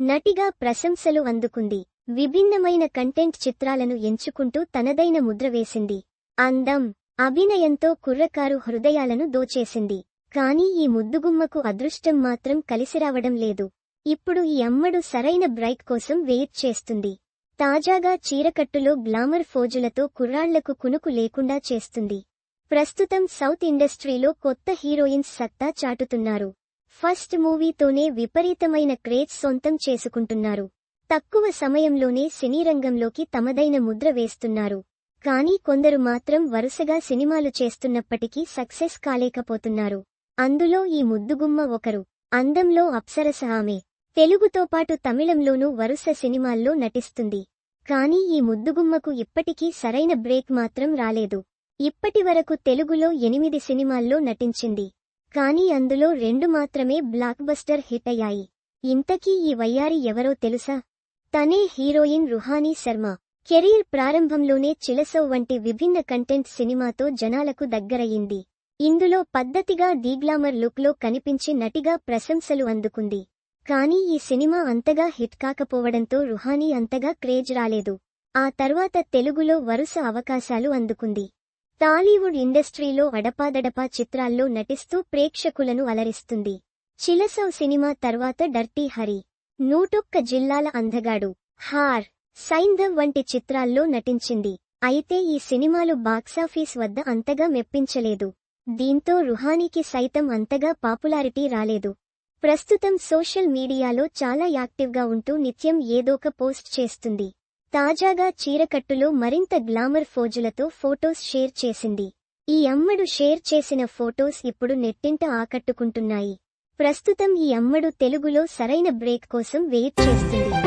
నటిగా ప్రశంసలు అందుకుంది. విభిన్నమైన కంటెంట్ చిత్రాలను ఎంచుకుంటూ తనదైన ముద్ర వేసింది. అందం అభినయంతో కుర్రకారు హృదయాలను దోచేసింది. కానీ ఈ ముద్దుగుమ్మకు అదృష్టం మాత్రం కలిసిరావడం లేదు. ఇప్పుడు ఈ అమ్మడు సరైన బ్రైక్ కోసం వెయిట్ చేస్తుంది. తాజాగా చీరకట్టులో గ్లామర్ ఫోజులతో కుర్రాళ్ళకు కునుకు లేకుండా చేస్తుంది. ప్రస్తుతం సౌత్ ఇండస్ట్రీలో కొత్త హీరోయిన్స్ సత్తా చాటుతున్నారు. ఫస్ట్ మూవీతోనే విపరీతమైన క్రేజ్ సొంతం చేసుకుంటున్నారు. తక్కువ సమయంలోనే సినీ రంగంలోకి తమదైన ముద్ర వేస్తున్నారు. కానీ కొందరు మాత్రం వరుసగా సినిమాలు చేస్తున్నప్పటికీ సక్సెస్ కాలేకపోతున్నారు. అందులో ఈ ముద్దుగుమ్మ ఒకరు అందంలో అప్సరస ఆమె. తెలుగుతో పాటు తమిళంలోనూ వరుస సినిమాల్లో నటిస్తుంది. కానీ ఈ ముద్దుగుమ్మకు ఇప్పటికీ సరైన బ్రేక్ మాత్రం రాలేదు. ఇప్పటివరకు తెలుగులో ఎనిమిది సినిమాల్లో నటించింది. కానీ అందులో రెండు మాత్రమే బ్లాక్ బస్టర్ హిట్ అయ్యాయి. ఇంతకీ ఈ వయ్యారి ఎవరో తెలుసా? తనే హీరోయిన్ రుహానీ శర్మ. కెరీర్ ప్రారంభంలోనే చిలసౌ వంటి విభిన్న కంటెంట్ సినిమాతో జనాలకు దగ్గరయ్యింది. ఇందులో పద్ధతిగా డీగ్లామర్ లుక్లో కనిపించి నటిగా ప్రశంసలు అందుకుంది. కానీ ఈ సినిమా అంతగా హిట్ కాకపోవడంతో రుహానీ అంతగా క్రేజ్ రాలేదు. ఆ తర్వాత తెలుగులో వరుస అవకాశాలు అందుకుంది. టాలీవుడ్ ఇండస్ట్రీలో అడపాదడపా చిత్రాల్లో నటిస్తూ ప్రేక్షకులను అలరిస్తుంది. చిలసౌ సినిమా తర్వాత డర్టీ హరి నూటొక్క జిల్లాల అందగాడు హార్ సైంధవ్ వంటి చిత్రాల్లో నటించింది. అయితే ఈ సినిమాలు బాక్సాఫీస్ వద్ద అంతగా మెప్పించలేదు. దీంతో రుహానీకి సైతం అంతగా పాపులారిటీ రాలేదు. ప్రస్తుతం సోషల్ మీడియాలో చాలా యాక్టివ్గా ఉంటూ నిత్యం ఏదోక పోస్ట్ చేస్తుంది. తాజాగా చీరకట్టులో మరింత గ్లామర్ ఫోజులతో ఫోటోస్ షేర్ చేసింది. ఈ అమ్మడు షేర్ చేసిన ఫోటోస్ ఇప్పుడు నెట్టింట ఆకట్టుకుంటున్నాయి. ప్రస్తుతం ఈ అమ్మడు తెలుగులో సరైన బ్రేక్ కోసం వెయిట్ చేస్తుంది.